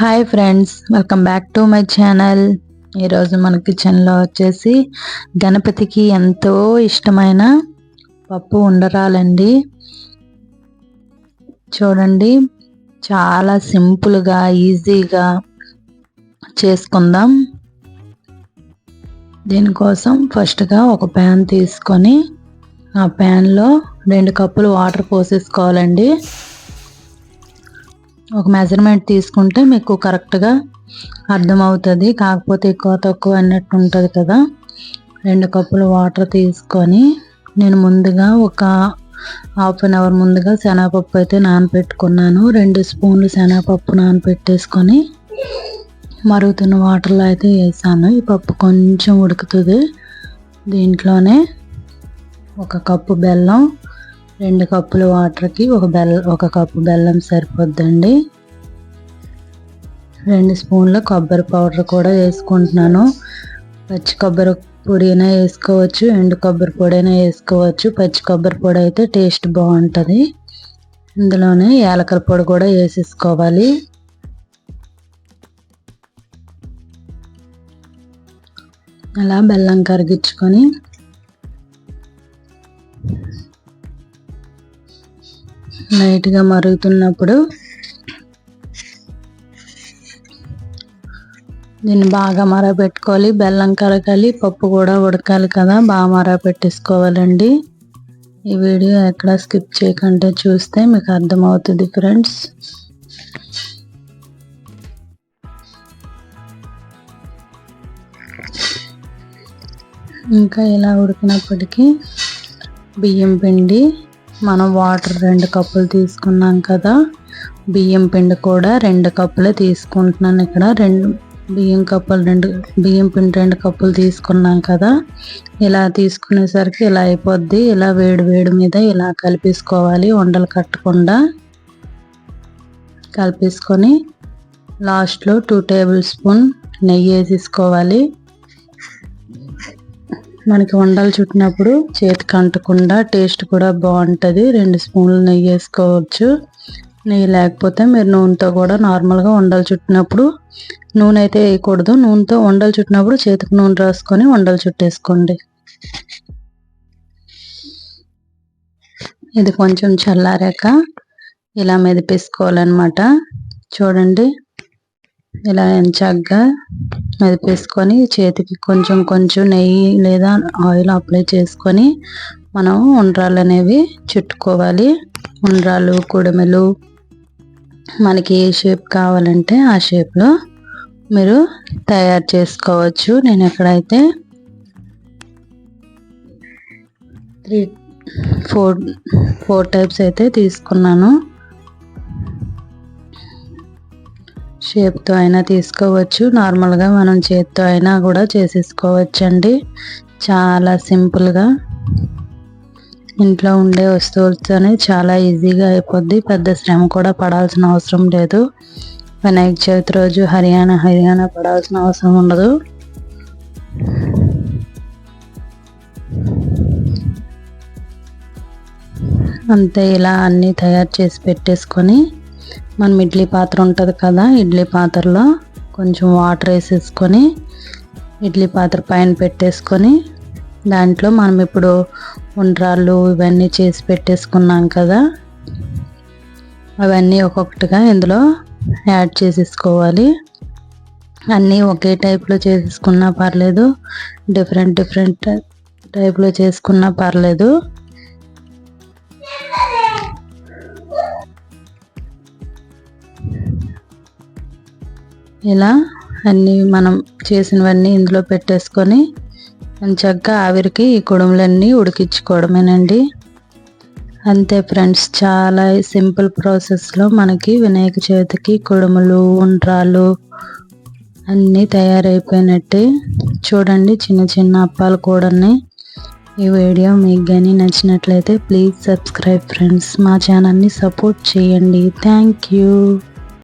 Hi friends welcome back to my channel ఈరోజు మన కిచెన్లో వచ్చేసి గణపతికి ఎంతో ఇష్టమైన పప్పు ఉండరాలండి. చూడండి చాలా సింపుల్గా ఈజీగా చేసుకుందాం. దీనికోసం ఫస్ట్గా ఒక ప్యాన్ తీసుకొని ఆ ప్యాన్లో రెండు కప్పులు వాటర్ పోసేసుకోవాలండి. ఒక మెజర్మెంట్ తీసుకుంటే మీకు కరెక్ట్గా అర్థమవుతుంది. కాకపోతే ఎక్కువ తక్కువ అన్నట్టు ఉంటుంది కదా. రెండు కప్పులు వాటర్ తీసుకొని నేను ముందుగా ఒక హాఫ్ అన్ అవర్ ముందుగా శనగపప్పు అయితే నానబెట్టుకున్నాను రెండు స్పూన్లు శనగపప్పు నానబెట్టేసుకొని మరుగుతున్న వాటర్లో అయితే వేసాను. ఈ పప్పు కొంచెం ఉడుకుతుంది. దీంట్లోనే ఒక కప్పు బెల్లం రెండు కప్పుల వాటర్కి ఒక బెల్ల ఒక కప్పు బెల్లం సరిపోద్దండి. రెండు స్పూన్ల కొబ్బరి పౌడర్ కూడా వేసుకుంటున్నాను. పచ్చి కొబ్బరి పొడి అయినా వేసుకోవచ్చు ఎండు కొబ్బరి పొడి అయినా వేసుకోవచ్చు. పచ్చి కొబ్బరి పొడి అయితే టేస్ట్ బాగుంటుంది. ఇందులోనే యాలకల పొడి కూడా వేసేసుకోవాలి. అలా బెల్లం కరిగించుకొని లైట్గా మరుగుతున్నప్పుడు దీన్ని బాగా మరగపెట్టుకోవాలి. బెల్లం కరగాలి పప్పు కూడా ఉడకాలి కదా బాగా మరగపెట్టేసుకోవాలండి. ఈ వీడియో ఎక్కడ స్కిప్ చేయకుండా చూస్తే మీకు అర్థమవుతుంది ఫ్రెండ్స్. ఇంకా ఇలా ఉడికినప్పటికీ బియ్యం పిండి మనం వాటర్ రెండు కప్పులు తీసుకున్నాం కదా. బియ్యం పిండి కూడా రెండు కప్పులే తీసుకుంటున్నాను ఇక్కడ. రెండు బియ్యం కప్పులు రెండు బియ్యం పిండి రెండు కప్పులు తీసుకున్నాం కదా. ఇలా తీసుకునేసరికి ఇలా అయిపోద్ది. ఇలా వేడి వేడి మీద ఇలా కలిపేసుకోవాలి. ఉండలు కట్టకుండా కలిపేసుకొని లాస్ట్లో టూ టేబుల్ స్పూన్ నెయ్యి వేసేసుకోవాలి. మనకి వండలు చుట్టినప్పుడు చేతికి అంటకుండా టేస్ట్ కూడా బాగుంటుంది. రెండు స్పూన్లు నెయ్యి వేసుకోవచ్చు. నెయ్యి లేకపోతే మీరు నూనెతో కూడా నార్మల్గా వండలు చుట్టినప్పుడు నూనె అయితే వేయకూడదు. నూనెతో వండలు చుట్టినప్పుడు చేతికి నూనె రాసుకొని వండలు చుట్టేసుకోండి. ఇది కొంచెం చల్లారాక ఇలా మెదిపేసుకోవాలన్నమాట. చూడండి. ఇలా ఎంచగ్గా మెదిపేసుకొని చేతికి కొంచెం కొంచెం నెయ్యి లేదా ఆయిల్ అప్లై చేసుకొని మనం ఉండ్రాలు అనేవి చుట్టుకోవాలి. ఉండ్రాలు కుడుములు మనకి ఏ షేప్ కావాలంటే ఆ షేప్లో మీరు తయారు చేసుకోవచ్చు. నేను ఎక్కడైతే త్రీ ఫోర్ ఫోర్ టైప్స్ అయితే తీసుకున్నాను. షేప్తో అయినా తీసుకోవచ్చు. నార్మల్గా మనం చేత్తో అయినా కూడా చేసేసుకోవచ్చండి. చాలా సింపుల్గా. ఇంట్లో ఉండే వస్తువులతోనే చాలా ఈజీగా అయిపోద్ది. పెద్ద శ్రమ కూడా పడాల్సిన అవసరం లేదు. వినాయక చవితి రోజు హర్యానా హర్యానా పడాల్సిన అవసరం ఉండదు. అంతే ఇలా అన్నీ తయారు చేసి పెట్టేసుకొని మనం ఇడ్లీ పాత్ర ఉంటుంది కదా ఇడ్లీ పాత్రలో కొంచెం వాటర్ వేసేసుకొని ఇడ్లీ పాత్ర పైన పెట్టేసుకొని దాంట్లో మనం ఇప్పుడు ఉండ్రాళ్ళు ఇవన్నీ చేసి పెట్టేసుకున్నాం కదా అవన్నీ ఒక్కొక్కటిగా ఇందులో యాడ్ చేసేసుకోవాలి. అన్నీ ఒకే టైప్లో చేసేసుకున్నా పర్లేదు డిఫరెంట్ డిఫరెంట్ టైప్లో చేసుకున్నా పర్లేదు. ఇలా అన్నీ మనం చేసినవన్నీ ఇందులో పెట్టేసుకొని చక్కగా ఆవిరికి ఈ కుడుములన్నీ ఉడికించుకోవడమేనండి. అంతే ఫ్రెండ్స్ చాలా సింపుల్ ప్రాసెస్లో మనకి వినాయక చవితికి కుడుములు ఉండ్రాలు అన్నీ తయారైపోయినట్టే. చూడండి చిన్న చిన్న అప్పాలు కూడా ఈ వీడియో మీకు కానీ నచ్చినట్లయితే ప్లీజ్ సబ్స్క్రైబ్ ఫ్రెండ్స్. మా ఛానల్ని సపోర్ట్ చేయండి. Thank you.